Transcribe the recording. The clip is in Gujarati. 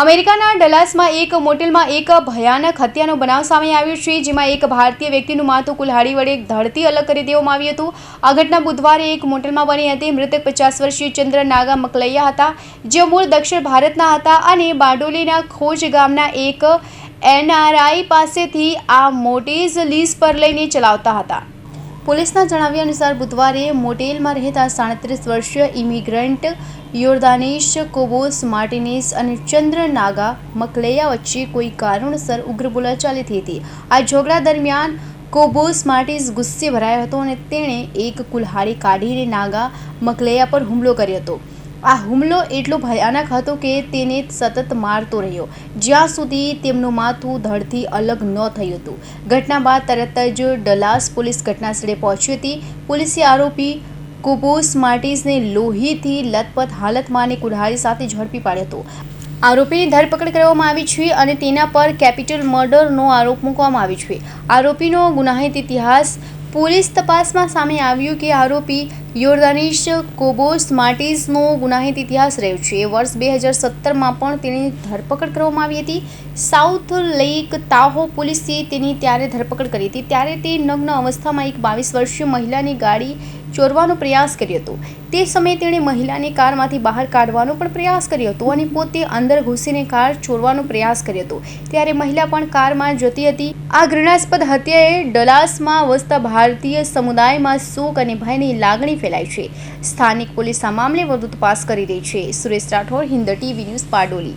અમેરિકાના ડલાસમાં એક મોટેલમાં એક ભયાનક હત્યાનો બનાવ સામે આવ્યો છે, જેમાં એક ભારતીય વ્યક્તિનું માથું કુલ્હાડી વડે ધડથી અલગ કરી દેવામાં આવ્યું હતું. આ ઘટના બુધવારે એક મોટેલમાં બની હતી. મૃતક પચાસ વર્ષીય ચંદ્ર નાગા મકલૈયા હતા, જેઓ મૂળ દક્ષિણ ભારતના હતા અને બારડોલીના ખોજ ગામના એક એનઆરઆઈ પાસેથી આ મોટીઝ લીઝ પર લઈને ચલાવતા હતા. પોલીસના જણાવ્યા અનુસાર બુધવારે મોટેલમાં રહેતા સાડત્રીસ વર્ષીય ઇમિગ્રન્ટ યોર્દાનેશ કોબોસ માર્ટિનેસ અને ચંદ્ર નાગા મકલેયા વચ્ચે કોઈ કારણોસર ઉગ્ર બોલાચાલી થઈ હતી. આ ઝઘડા દરમિયાન કોબોસ માર્ટિસ ગુસ્સે ભરાયો હતો અને તેણે એક કુલ્હાડી કાઢીને નાગા મકલેયા પર હુમલો કર્યો હતો. આ હુમલો એટલો ભયાનક હતો કે તેને સતત મારતો રહ્યો. જ્યાં સુધી તેમનું માથું ધડથી અલગ ન થયું હતું. ઘટના બાદ તરત જ ડલાસ પોલીસ ઘટનાસ્થળે પહોંચી હતી. પોલીસે આરોપી કુબોસ માર્ટિસને લોહીથી લથપથ હાલતમાં અને કુલ્હાડી સાથે ઝડપી પાડ્યો હતો. આરોપીની ધરપકડ કરવામાં આવી છે અને તેના પર કેપિટલ મર્ડરનો આરોપ મૂકવામાં આવ્યો છે. આરોપીનો ગુનાહિત ઇતિહાસ પોલીસ તપાસમાં સામે આવ્યું કે આરોપી યોર્દાનિશ કોબોસ માર્ટિઝનો ગુનાહિત ઇતિહાસ રહ્યો છે. વર્ષ બે હજાર સત્તરમાં પણ તેની ધરપકડ કરવામાં આવી હતી. સાઉથ લેક તાહો પોલીસે તેની ત્યારે ધરપકડ કરી હતી. ત્યારે તે નગ્ન અવસ્થામાં એક બાવીસ વર્ષીય મહિલાની ગાડી ચોરવાનો પ્રયાસ કર્યો હતો. તે સમયે તેણે મહિલાને કારમાંથી બહાર કાઢવાનો પણ પ્રયાસ કર્યો હતો અને પોતે અંદર ઘૂસીને કાર ચોરવાનો પ્રયાસ કર્યો હતો. ત્યારે મહિલા પણ કારમાં જતી હતી. આ ઘૃણાસ્પદ હત્યાએ ડલાસમાં વસતા ભારતીય સમુદાયમાં શોક અને ભયની લાગણી ફેલાઈ છે. સ્થાનિક પોલીસ આ મામલે વધુ તપાસ કરી રહી છે. Suresh Rathod, Hind TV news Pardoli